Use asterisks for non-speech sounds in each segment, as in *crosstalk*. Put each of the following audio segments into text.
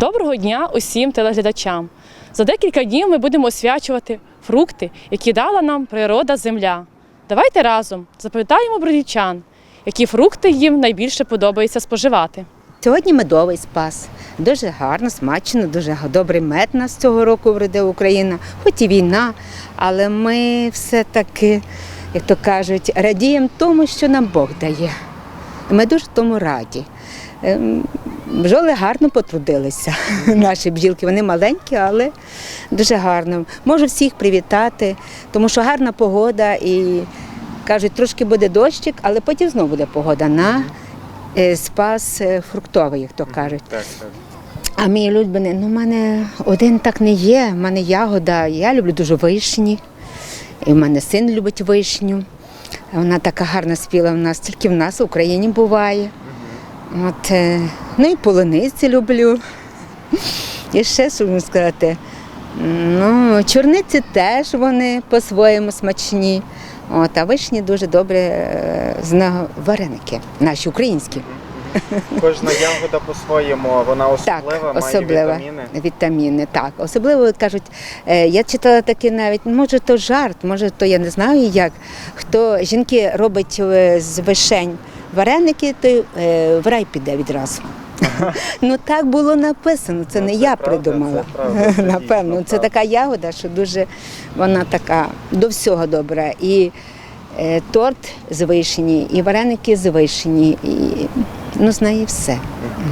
Доброго дня усім телеглядачам. За декілька днів ми будемо освячувати фрукти, які дала нам природа земля. Давайте разом запитаємо бродівчан, які фрукти їм найбільше подобається споживати. Сьогодні медовий спас. Дуже гарно, смачно, дуже добрий мед нас цього року вродила Україна, хоч і війна, але ми все-таки, як то кажуть, радіємо тому, що нам Бог дає. Ми дуже тому раді. Бджоли гарно потрудилися. *laughs* Наші бджілки, вони маленькі, але дуже гарно. Можу всіх привітати, тому що гарна погода і кажуть, трошки буде дощик, але потім знову буде погода на е, спас е, фруктовий, як то кажуть. Так, так. А мій улюблений, ну, в мене один так не є. в мене ягода. Я люблю дуже вишні. І в мене син любить вишню. Вона така гарна спіла в нас, тільки в нас в Україні буває. От, е, ну і полуниці люблю. І ще що можу сказати. Ну, чорниці теж вони по-своєму смачні. От, а вишні дуже добре е, вареники, наші українські. Кожна ягода по-своєму, вона особлива, Так, має особлива. вітаміни. Вітаміни, так. Особливо кажуть, е, я читала таке навіть, може то жарт, може то я не знаю як. Хто жінки робить з вишень вареники, то е, в рай піде відразу. *laughs* Ну так було написано, це Ну, не я придумала. Напевно, це така ягода, що дуже вона така до всього добра. І е, торт з вишні, і вареники з вишні, і ну, з неї все.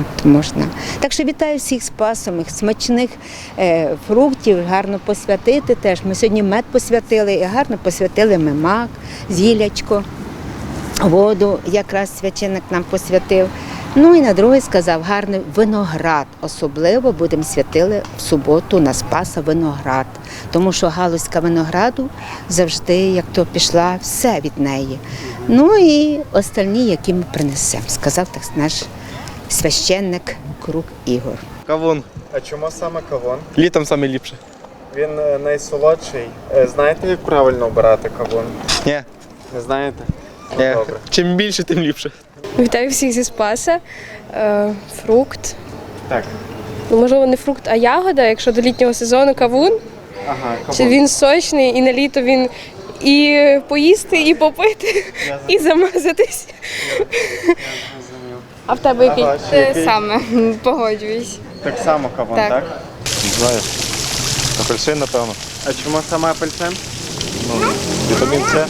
От, можна. Так що вітаю всіх з пасом, смачних е, фруктів, гарно посвятити теж. Ми сьогодні мед посвятили, і гарно посвятили ми мак, зілячко, воду, якраз священник нам посвятив. Ну і на другий сказав, гарний виноград. Особливо будемо святили в суботу на Спаса виноград. Тому що галузька винограду завжди, як то пішла, все від неї. Ну і остальні, які ми принесемо, сказав так наш священник Крук Ігор. Кавун. А чому саме кавун? Літом саме ліпше. Він е, найсолодший. Е, Знаєте, як правильно обирати кавун? Ні. Не знаєте? Ну, Ні. Добре. Чим більше, тим ліпше. Вітаю всіх зі Спаса. Е, фрукт. Так. Ну, можливо, не фрукт, а ягода. Якщо до літнього сезону кавун, Ага, чи кавун. він сочний, і на літо він і поїсти, і попити, і замазатись. А в тебе який? А ваш який? саме, *laughs* погоджуюсь. Так само кавун, так? Так. Не знаю. Апельсин, напевно. А чому саме апельсин? Вітамін С.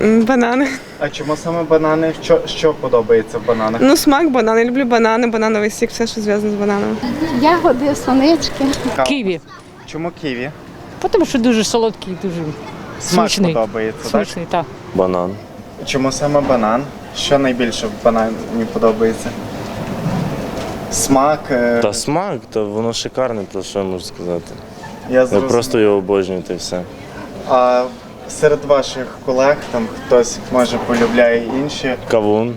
Банани. А чому саме банани? Що, що подобається в бананах? Ну, смак банани. Люблю банани, банановий сік, все, що зв'язано з бананом. Ягоди, сонечки. Ківі, Чому ківі? тому що дуже солодкий, дуже Смак Смачний. подобається, так? смачний. Так. Банан. Чому саме банан? Що найбільше в банані подобається? Смак. е, Та смак, то воно шикарне, то що я можу сказати. Я зрозумів. просто його обожнюєте і все. А серед ваших колег там хтось може полюбляє інші. Кавун.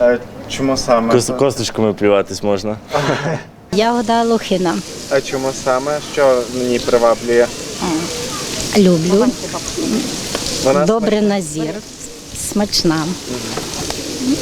Е, Чому саме? Кос- косточками плюватись можна. *laughs* Ягода лохина. А чому саме? Що мені приваблює? Люблю. Вона Добре на зір. Смачна.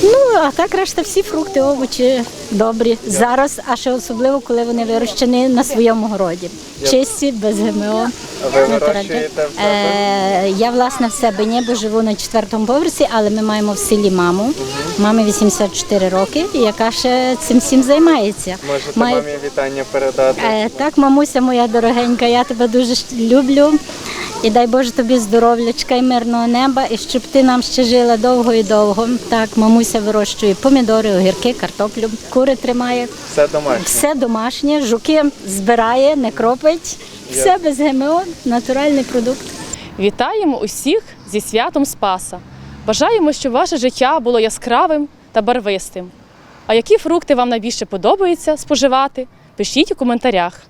Ну, а так решта всі фрукти, овочі добрі. Зараз, а ще особливо, коли вони вирощені на своєму городі. Чисті, без ГМО. Ви вирощуєте в себе? Е, я власне в себе ні, бо живу на четвертому поверсі, але ми маємо в селі маму. Мамі 84 роки, яка ще цим всім займається. Можете Має- мамі вітання передати? Е, Так, мамуся моя дорогенька, я тебе дуже люблю. І дай Боже тобі здоров'ячка і мирного неба, і щоб ти нам ще жила довго і довго. Так, мамуся вирощує помідори, огірки, картоплю, кури тримає. Все домашнє. Все домашнє, жуки збирає, не кропить. Все без ГМО, натуральний продукт. Вітаємо усіх зі святом Спаса. Бажаємо, щоб ваше життя було яскравим та барвистим. А які фрукти вам найбільше подобається споживати? Пишіть у коментарях.